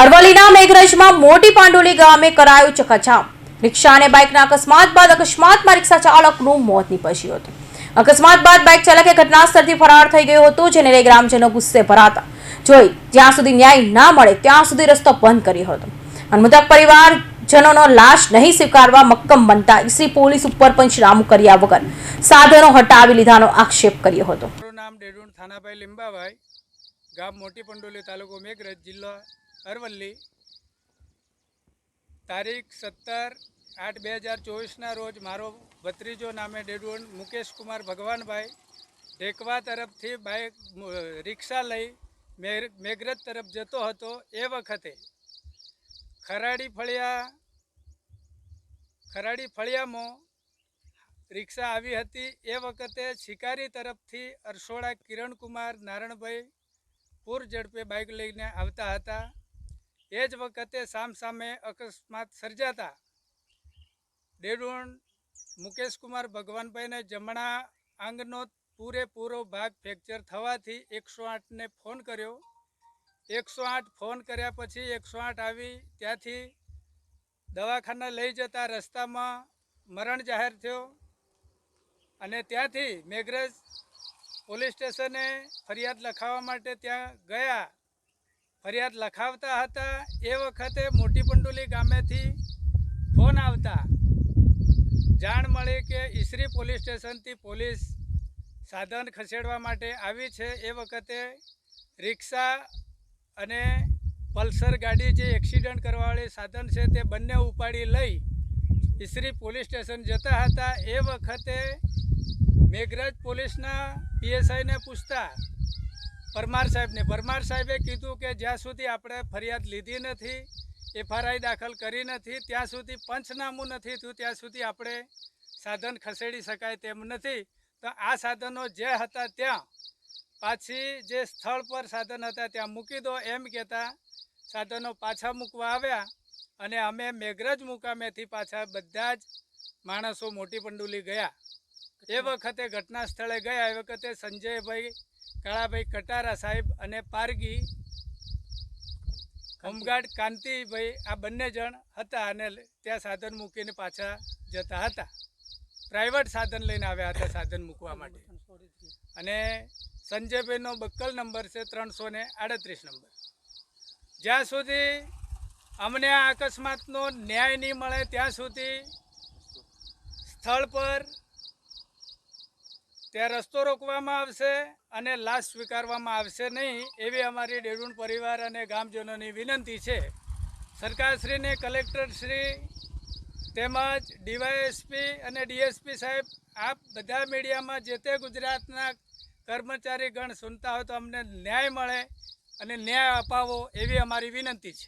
અરવલ્લીના મેઘરજમાં મોટી પાંડોલી ગામે કરાયું ચકાચામ. રિક્ષા બાઇકના અકસ્માત બાદ અકસ્માતમાં રિક્ષા ચાલકનું મોત નીપજ્યું હતું. અકસ્માત બાદ બાઇક ચાલકે ઘટના સ્થળથી ફરાર થઈ ગયો હતો, જેને લઈ ગ્રામજનો ગુસ્સે ભરાતા. જોઈ, જ્યાં સુધી ન્યાય ના મળે, ત્યાં સુધી રસ્તો બંધ કર્યો હતો. અને મૃતક પરિવારજનોનો લાશ નહીં સ્વીકારવા મક્કમ બનતા ઈસરી પોલીસ ઉપર પંચનામું કર્યા વગર સાધનો હટાવી લીધાનો આક્ષેપ કર્યો હતો. નામ ડેડુણ થાનાભાઈ લીંબાભાઈ. ગામ મોટી પંડોલી તાલુકો મેઘરજ જિલ્લો અરવલ્લી, તારીખ સત્તર આઠ બે હજાર ચોવીસના રોજ મારો ભત્રીજો નામે ડેડુણ મુકેશ કુમાર ભગવાનભાઈ ઢેકવા તરફથી બાઇક રિક્ષા લઈ મેઘરજ તરફ જતો હતો એ વખતે. ખરાડી ફળિયા, ખરાડી ફળિયામાં રિક્ષા આવી હતી એ વખતે શિકારી તરફથી અરસોડા કિરણકુમાર નારણભાઈ પૂર ઝડપે બાઇક લઈને આવતા હતા. એ જ વખતે સામસામે અકસ્માત સર્જાતા ડેડુણ મુકેશકુમાર ભગવાનભાઈને જમણા આંગનો પૂરેપૂરો ભાગ ફ્રેક્ચર થવાથી એકસો આઠને ફોન કર્યો. એકસો આઠ ફોન કર્યા પછી એકસો આઠ આવી ત્યાંથી દવાખાના લઈ જતા રસ્તામાં મરણ જાહેર થયો અને ત્યાંથી મેઘરજ પોલીસ સ્ટેશને ફરિયાદ લખાવવા માટે ત્યાં ગયા. ફરિયાદ લખાવતા હતા. એ વખતે મોટી પંડુલી ગામેથી ફોન આવતા. જાણ મળી કે ઈસરી પોલીસ સ્ટેશનથી પોલીસ સાધન ખસેડવા માટે આવી છે. એ વખતે રિક્ષા અને પલ્સર ગાડી જે એક્સિડન્ટ કરવાવાળી સાધન છે તે બંને ઉપાડી લઈ ઈસરી પોલીસ સ્ટેશન જતા હતા. એ વખતે મેઘરાજ પોલીસના પીએસઆઈને પૂછતા પરમાર સાહેબને. પરમાર સાહેબે કીધું કે જ્યાં સુધી આપણે ફરિયાદ લીધી નથી, એફઆરઆઈ દાખલ કરી નથી, ત્યાં સુધી પંચનામું નથી થયું, ત્યાં સુધી આપણે સાધન ખસેડી શકાય તેમ નથી. તો આ સાધનો જે હતા ત્યાં, પાછી જે સ્થળ પર સાધન હતા ત્યાં મૂકી દો એમ કહેતા સાધનો પાછા મૂકવા આવ્યા અને અમે મેઘરજ મુકામેથી પાછા બધા જ માણસો મોટી પંડુલી ગયા. એ વખતે ઘટના સ્થળે ગયા એ વખતે સંજયભાઈ કાળાભાઈ કટારા સાહેબ અને પારગી હોમગાર્ડ કાંતિભાઈ આ બંને જણ હતા અને ત્યાં સાધન મૂકીને પાછા જતા હતા. પ્રાઇવેટ સાધન લઈને આવ્યા હતા સાધન મૂકવા માટે. અને સંજયભાઈનો બક્કલ નંબર છે ત્રણસો ને આડત્રીસ નંબર. જ્યાં સુધી અમને આ અકસ્માતનો ન્યાય નહીં મળે ત્યાં સુધી સ્થળ પર ત્યાં રસ્તો રોકવામાં આવશે અને લાશ સ્વીકારવામાં આવશે નહીં એવી અમારી ડેડુણ પરિવાર અને ગામજનોની વિનંતી છે. સરકારશ્રીને કલેક્ટરશ્રી તેમજ ડીવાયએસપી અને ડીએસપી સાહેબ, આપ બધા મીડિયામાં જે તે ગુજરાતના કર્મચારીગણ સુનતા હોય તો અમને ન્યાય મળે અને ન્યાય અપાવો એવી અમારી વિનંતી છે.